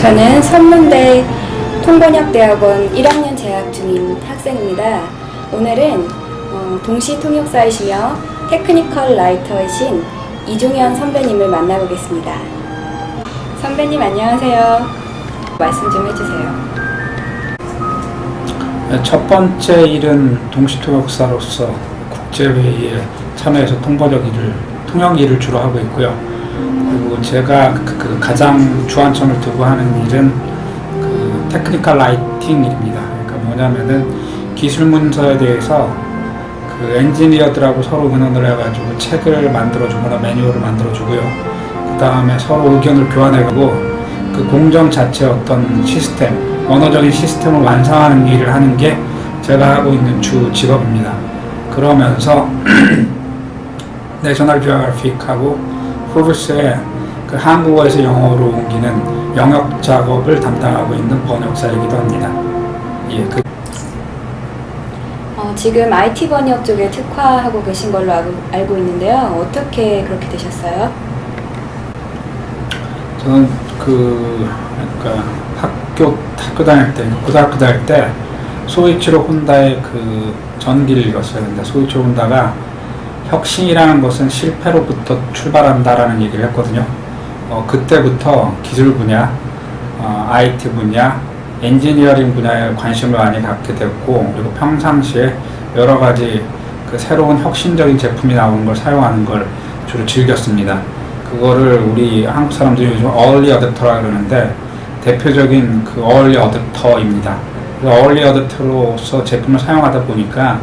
저는 선문대 통번역대학원 1학년 재학 중인 학생입니다. 오늘은 어, 동시 통역사이시며 테크니컬 라이터이신 이종현 선배님을 만나보겠습니다. 선배님 안녕하세요. 말씀 좀 해주세요. 첫 번째 일은 동시 통역사로서 국제회의에 참여해서 통번역 일을, 통역 일을 주로 하고 있고요. 그리고 제가 그, 그 가장 주안점을 두고 하는 일은 그 테크니컬 라이팅 일입니다. 그러니까 뭐냐면은 기술 문서에 대해서 그 엔지니어들하고 서로 의논을 해가지고 책을 만들어주거나 매뉴얼을 만들어주고요. 그 다음에 서로 의견을 교환해가고 그 공정 자체의 어떤 시스템, 언어적인 시스템을 완성하는 일을 하는 게 제가 하고 있는 주 직업입니다. 그러면서 내셔널 지오그래픽하고 프로브스의 그 한국어에서 영어로 옮기는 영역 작업을 담당하고 있는 번역사이기도 합니다. 예, 그 어, 지금 IT 번역 쪽에 특화하고 계신 걸로 알고, 알고 있는데요. 어떻게 그렇게 되셨어요? 저는 그 그러니까 학교 학교 다닐 때 고등학교 다닐 때 소이치로 혼다의 그 전기를 읽었어요. 근데 소이치로 혼다가 혁신이라는 것은 실패로부터 출발한다라는 얘기를 했거든요. 어, 그때부터 기술 분야, 어, IT 분야, 엔지니어링 분야에 관심을 많이 갖게 됐고 그리고 평상시에 여러 가지 그 새로운 혁신적인 제품이 나오는 걸 사용하는 걸 주로 즐겼습니다. 그거를 우리 한국 사람들이 요즘 early adopter라 그러는데 대표적인 그 adopter입니다. 그래서 early adopter로서 제품을 사용하다 보니까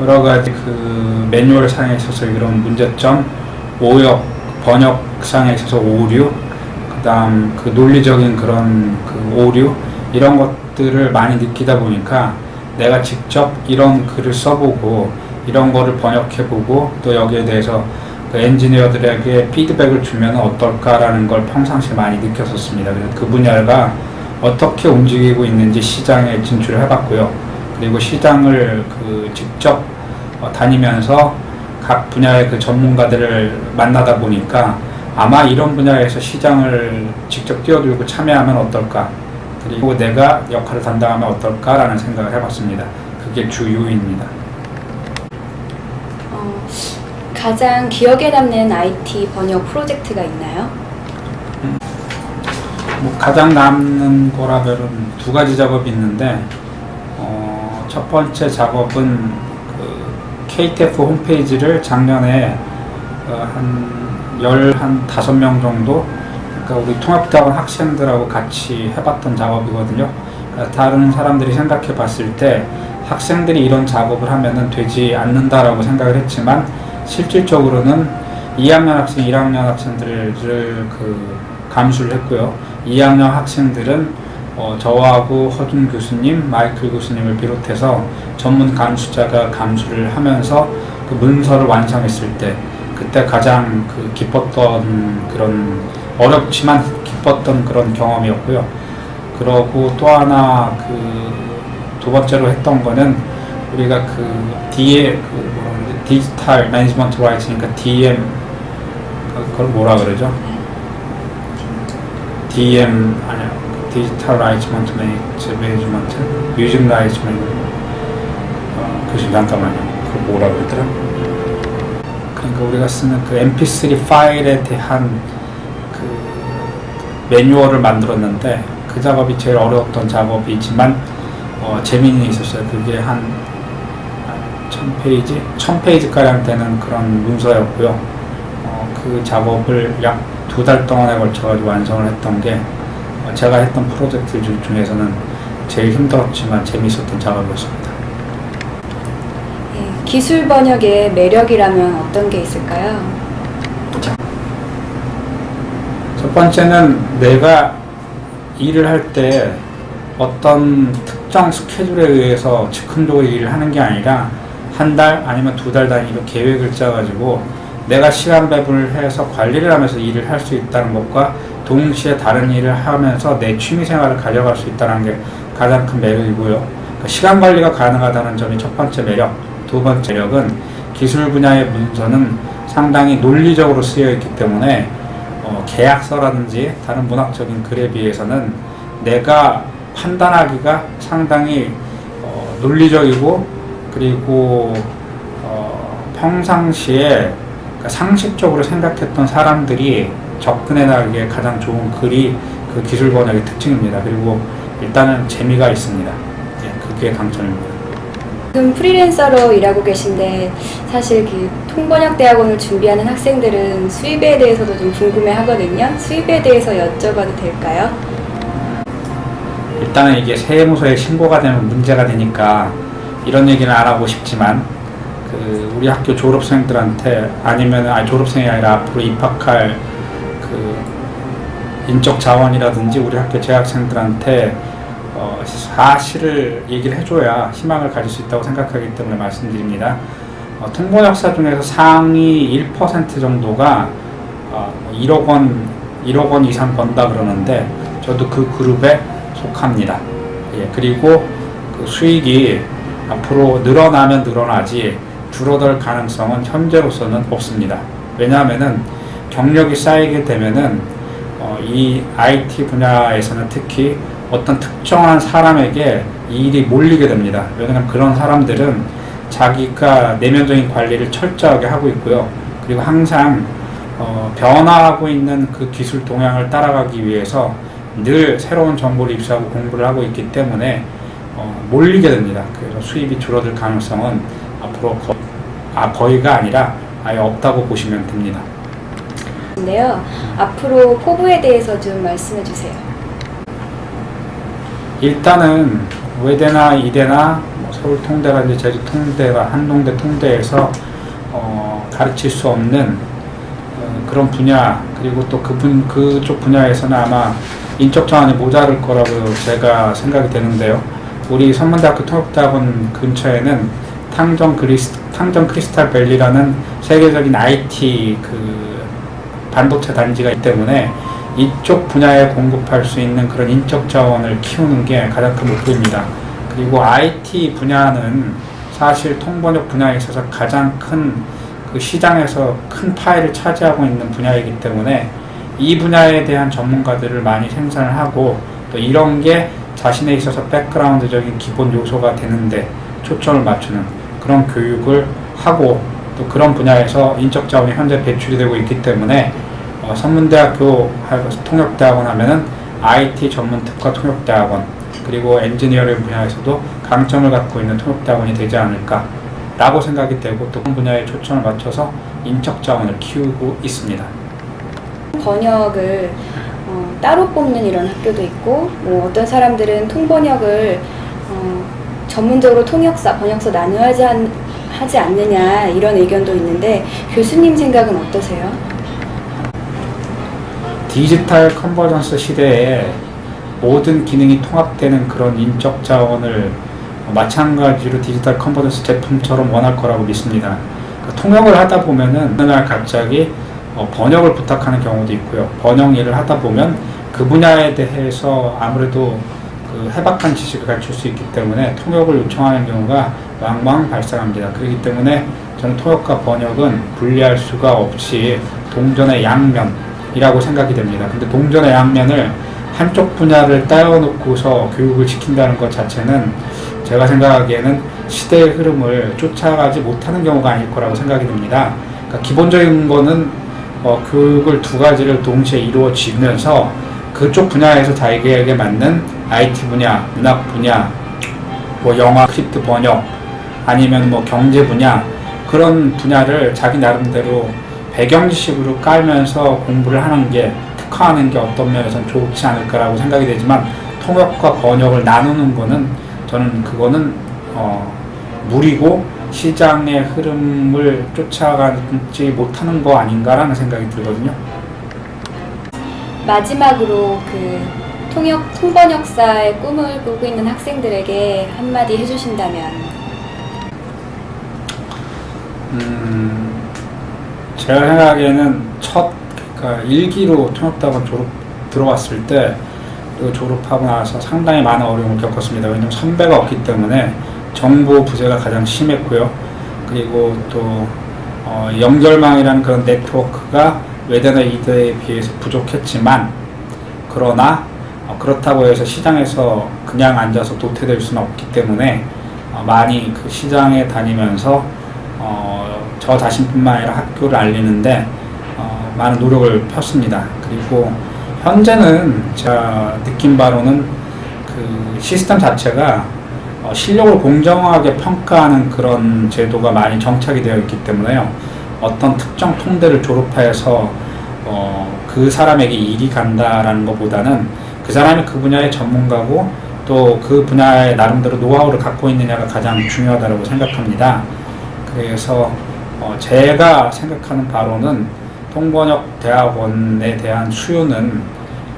여러 가지 그 매뉴얼 상에 있어서 이런 문제점, 오역, 번역 상에 있어서 오류, 그다음 그 논리적인 그런 그 오류 이런 것들을 많이 느끼다 보니까 내가 직접 이런 글을 써보고 이런 거를 번역해보고 또 여기에 대해서 그 엔지니어들에게 피드백을 주면 어떨까라는 걸 평상시에 많이 느꼈었습니다. 그래서 그 분야가 어떻게 움직이고 있는지 시장에 진출을 해봤고요. 그리고 시장을 그 직접 어, 다니면서 각 분야의 그 전문가들을 만나다 보니까 아마 이런 분야에서 시장을 직접 뛰어들고 참여하면 어떨까 그리고 내가 역할을 담당하면 어떨까라는 생각을 해봤습니다. 그게 주 요인입니다. 어, 가장 기억에 남는 IT 번역 프로젝트가 있나요? 뭐 가장 남는 거라면은 두 가지 작업이 있는데 어, 첫 번째 작업은 그 KTF 홈페이지를 작년에 어, 한열한 다섯 명 정도 그러니까 우리 통합대학원 학생들하고 같이 해봤던 작업이거든요. 그러니까 다른 사람들이 생각해 봤을 때 학생들이 이런 작업을 하면은 되지 않는다라고 생각을 했지만 실질적으로는 2학년 학생, 1학년 학생들을 그 감수를 했고요. 2학년 학생들은 어, 저하고 허준 교수님, 마이클 교수님을 비롯해서 전문 감수자가 감수를 하면서 그 문서를 완성했을 때 그때 가장 그 기뻤던 그런 어렵지만 기뻤던 그런 경험이었고요. 그러고 또 하나 그 두 번째로 했던 거는 우리가 그 D에 그 뭐라 그러지 디지털 매니지먼트 라이트니까 DM 그걸 뭐라 그러죠? DM 아니야 디지털 라이트먼트 매니지먼트 뮤직 라이트먼트 어, 교수님 잠깐만요. 그거 뭐라 그러더라? 그러니까 우리가 쓰는 그 MP3 파일에 대한 그 매뉴얼을 만들었는데 그 작업이 제일 어려웠던 작업이지만 어, 재미는 있었어요. 그게 한 1000페이지? 1000페이지가량 되는 그런 문서였고요. 어, 그 작업을 약 두 달 동안에 걸쳐가지고 완성을 했던 게 어, 제가 했던 프로젝트 중- 중에서는 제일 힘들었지만 재미있었던 작업이었습니다. 예, 기술 번역의 매력이라면 어떤 게 있을까요? 첫 번째는 내가 일을 할 때 어떤 특정 스케줄에 의해서 즉흥적으로 일을 하는 게 아니라 한 달 아니면 두 달 단위로 계획을 짜가지고 내가 시간 배분을 해서 관리를 하면서 일을 할 수 있다는 것과 동시에 다른 일을 하면서 내 취미 생활을 가져갈 수 있다는 게 가장 큰 매력이고요. 그러니까 시간 관리가 가능하다는 점이 첫 번째 매력. 두 번째 매력은 기술 분야의 문서는 상당히 논리적으로 쓰여 있기 때문에 어, 계약서라든지 다른 문학적인 글에 비해서는 내가 판단하기가 상당히 어, 논리적이고 그리고 어, 평상시에 그러니까 상식적으로 생각했던 사람들이 접근해 나가기에 가장 좋은 글이 그 기술 번역의 특징입니다. 그리고 일단은 재미가 있습니다. 예, 그게 강점입니다. 지금 프리랜서로 일하고 계신데 사실 그 통번역 대학원을 준비하는 학생들은 수입에 대해서도 좀 궁금해 하거든요. 수입에 대해서 여쭤봐도 될까요? 일단은 이게 세무서에 신고가 되면 문제가 되니까 이런 얘기는 안 하고 싶지만 그 우리 학교 졸업생들한테 아니면 아니 졸업생이 아니라 앞으로 입학할 그 인적 자원이라든지 우리 학교 재학생들한테 어, 사실을 얘기를 해줘야 희망을 가질 수 있다고 생각하기 때문에 말씀드립니다. 어, 통번역사 중에서 상위 1% 정도가 어, 1억 원, 1억 원 이상 번다 그러는데 저도 그 그룹에 속합니다. 예, 그리고 그 수익이 앞으로 늘어나면 늘어나지 줄어들 가능성은 현재로서는 없습니다. 왜냐하면은 경력이 쌓이게 되면은 어, 이 IT 분야에서는 특히 어떤 특정한 사람에게 이 일이 몰리게 됩니다. 왜냐하면 그런 사람들은 자기가 내면적인 관리를 철저하게 하고 있고요. 그리고 항상 어, 변화하고 있는 그 기술 동향을 따라가기 위해서 늘 새로운 정보를 입수하고 공부를 하고 있기 때문에 어, 몰리게 됩니다. 그래서 수입이 줄어들 가능성은 앞으로 거, 아, 거의가 아니라 아예 없다고 보시면 됩니다. 인데요. 앞으로 포부에 대해서 좀 말씀해 주세요. 일단은 외대나 이대나 뭐 서울 통대가 이제 제주 통대가 한동대 통대에서 어, 가르칠 수 없는 어, 그런 분야 그리고 또 그분 그쪽 분야에서는 아마 인적 자원이 모자랄 거라고 제가 생각이 되는데요. 우리 선문대학교 통역대학원 근처에는 탕정 그리스 탕정 크리스탈 밸리라는 세계적인 IT 그 반도체 단지가 있기 때문에 이쪽 분야에 공급할 수 있는 그런 인적 자원을 키우는 게 가장 큰 목표입니다. 그리고 IT 분야는 사실 통번역 분야에 있어서 가장 큰 그 시장에서 큰 파일을 차지하고 있는 분야이기 때문에 이 분야에 대한 전문가들을 많이 생산을 하고 또 이런 게 자신에 있어서 백그라운드적인 기본 요소가 되는데 초점을 맞추는 그런 교육을 하고 또 그런 분야에서 인적 자원이 현재 배출이 되고 있기 때문에 어, 선문대학교 하- 통역대학원 하면은 IT 전문 특화 통역대학원 그리고 엔지니어링 분야에서도 강점을 갖고 있는 통역대학원이 되지 않을까라고 생각이 되고 또 분야에 초점을 맞춰서 인적 자원을 키우고 있습니다. 번역을 어, 따로 뽑는 이런 학교도 있고 뭐 어떤 사람들은 통번역을 어, 전문적으로 통역사, 번역사 나누어 하지, 않, 하지 않느냐 이런 의견도 있는데 교수님 생각은 어떠세요? 디지털 컨버전스 시대에 모든 기능이 통합되는 그런 인적 자원을 마찬가지로 디지털 컨버전스 제품처럼 원할 거라고 믿습니다. 그러니까 통역을 하다 보면은 어느 날 갑자기 어, 번역을 부탁하는 경우도 있고요. 번역 일을 하다 보면 그 분야에 대해서 아무래도 그 해박한 지식을 갖출 수 있기 때문에 통역을 요청하는 경우가 왕왕 발생합니다. 그렇기 때문에 저는 통역과 번역은 분리할 수가 없이 동전의 양면이라고 생각이 됩니다. 근데 동전의 양면을 한쪽 분야를 따여놓고서 교육을 시킨다는 것 자체는 제가 생각하기에는 시대의 흐름을 쫓아가지 못하는 경우가 아닐 거라고 생각이 듭니다. 그러니까 기본적인 거는 어, 교육을 두 가지를 동시에 이루어지면서 그쪽 분야에서 자기에게 맞는 IT 분야, 문학 분야, 뭐 영화 스크립트 번역 아니면 뭐 경제 분야 그런 분야를 자기 나름대로 배경 지식으로 깔면서 공부를 하는 게 특화하는 게 어떤 면에서는 좋지 않을까라고 생각이 되지만 통역과 번역을 나누는 거는 저는 그거는 어, 무리고 시장의 흐름을 쫓아가지 못하는 거 아닌가라는 생각이 들거든요. 마지막으로 그 통역 통번 역사의 꿈을 꾸고 있는 학생들에게 한마디 해주신다면 음, 제가 생각하기에는 첫 그러니까 일기로 통역대학원 졸업 들어왔을 때 그리고 졸업하고 나서 상당히 많은 어려움을 겪었습니다. 왜냐하면 선배가 없기 때문에 정보 부재가 가장 심했고요. 그리고 또 어, 연결망이라는 그런 네트워크가 외대나 이대에 비해서 부족했지만 그러나 어, 그렇다고 해서 시장에서 그냥 앉아서 도태될 수는 없기 때문에 어, 많이 그 시장에 다니면서 어, 저 자신뿐만 아니라 학교를 알리는데 어, 많은 노력을 폈습니다. 그리고 현재는 제가 느낀 바로는 그 시스템 자체가 어, 실력을 공정하게 평가하는 그런 제도가 많이 정착이 되어 있기 때문에요. 어떤 특정 통대를 졸업해서 어, 그 사람에게 일이 간다라는 것보다는 그 사람이 그 분야의 전문가고 또 그 분야의 나름대로 노하우를 갖고 있느냐가 가장 중요하다고 생각합니다. 그래서 어, 제가 생각하는 바로는 통번역 대학원에 대한 수요는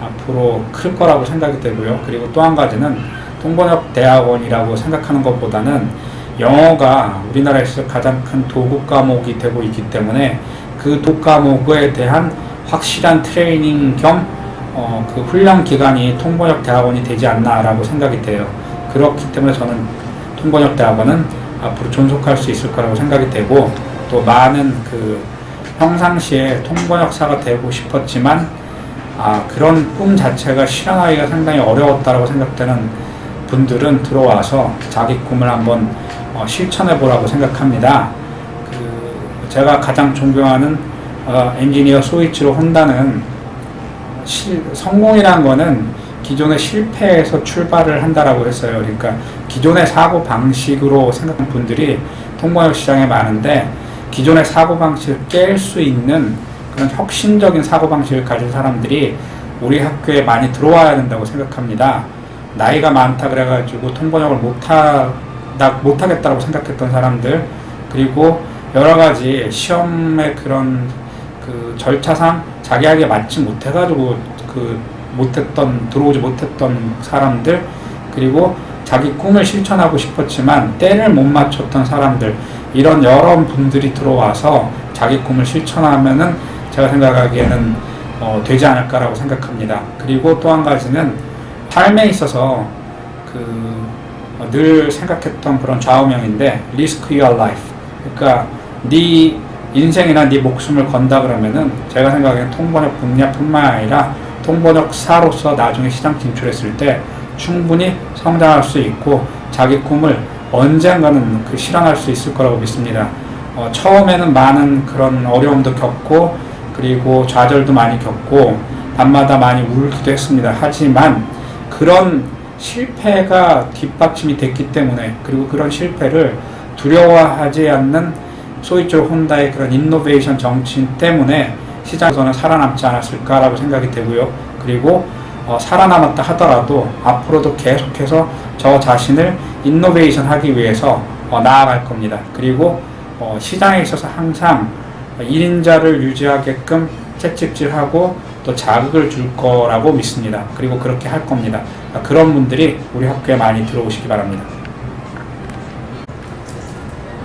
앞으로 클 거라고 생각이 되고요. 그리고 또 한 가지는 통번역 대학원이라고 생각하는 것보다는 영어가 우리나라에서 가장 큰 도구 과목이 되고 있기 때문에 그 도구 과목에 대한 확실한 트레이닝 겸 어, 그 훈련 기간이 통번역 대학원이 되지 않나라고 생각이 돼요. 그렇기 때문에 저는 통번역 대학원은 앞으로 존속할 수 있을 거라고 생각이 되고 또 많은 그 평상시에 통번역사가 되고 싶었지만 아 그런 꿈 자체가 실현하기가 상당히 어려웠다라고 생각되는 분들은 들어와서 자기 꿈을 한번 어, 실천해 보라고 생각합니다. 그 제가 가장 존경하는 어, 엔지니어 소이치로 혼다는 실, 성공이라는 거는 기존의 실패에서 출발을 한다라고 했어요. 그러니까 기존의 사고 방식으로 생각하는 분들이 통번역 시장에 많은데 기존의 사고 방식을 깰 수 있는 그런 혁신적인 사고 방식을 가진 사람들이 우리 학교에 많이 들어와야 된다고 생각합니다. 나이가 많다 그래가지고 통번역을 못하 못하겠다고 생각했던 사람들 그리고 여러 가지 시험의 그런 그 절차상 자기에게 맞지 못해가지고 그 못했던 들어오지 못했던 사람들 그리고 자기 꿈을 실천하고 싶었지만 때를 못 맞췄던 사람들 이런 여러 분들이 들어와서 자기 꿈을 실천하면은 제가 생각하기에는 어, 되지 않을까라고 생각합니다. 그리고 또 한 가지는 삶에 있어서 그 늘 생각했던 그런 좌우명인데 risk your life. 그러니까 네 인생이나 네 목숨을 건다 그러면은 제가 생각하기엔 통번역 분야뿐만 아니라 통번역사로서 나중에 시장 진출했을 때 충분히 성장할 수 있고 자기 꿈을 언젠가는 그 실현할 수 있을 거라고 믿습니다. 어, 처음에는 많은 그런 어려움도 겪고 그리고 좌절도 많이 겪고 밤마다 많이 울기도 했습니다. 하지만 그런 실패가 뒷받침이 됐기 때문에 그리고 그런 실패를 두려워하지 않는 소위쪽 혼다의 그런 인노베이션 정신 때문에 시장에서는 살아남지 않았을까라고 생각이 되고요. 그리고 어, 살아남았다 하더라도 앞으로도 계속해서 저 자신을 인노베이션 하기 위해서 어, 나아갈 겁니다. 그리고 어, 시장에 있어서 항상 1인자를 유지하게끔 채찍질하고 또 자극을 줄 거라고 믿습니다. 그리고 그렇게 할 겁니다. 그런 분들이 우리 학교에 많이 들어오시기 바랍니다.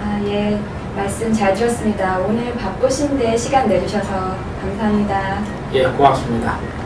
아, 예. 말씀 잘 들었습니다. 오늘 바쁘신데 시간 내주셔서 감사합니다. 예, 고맙습니다.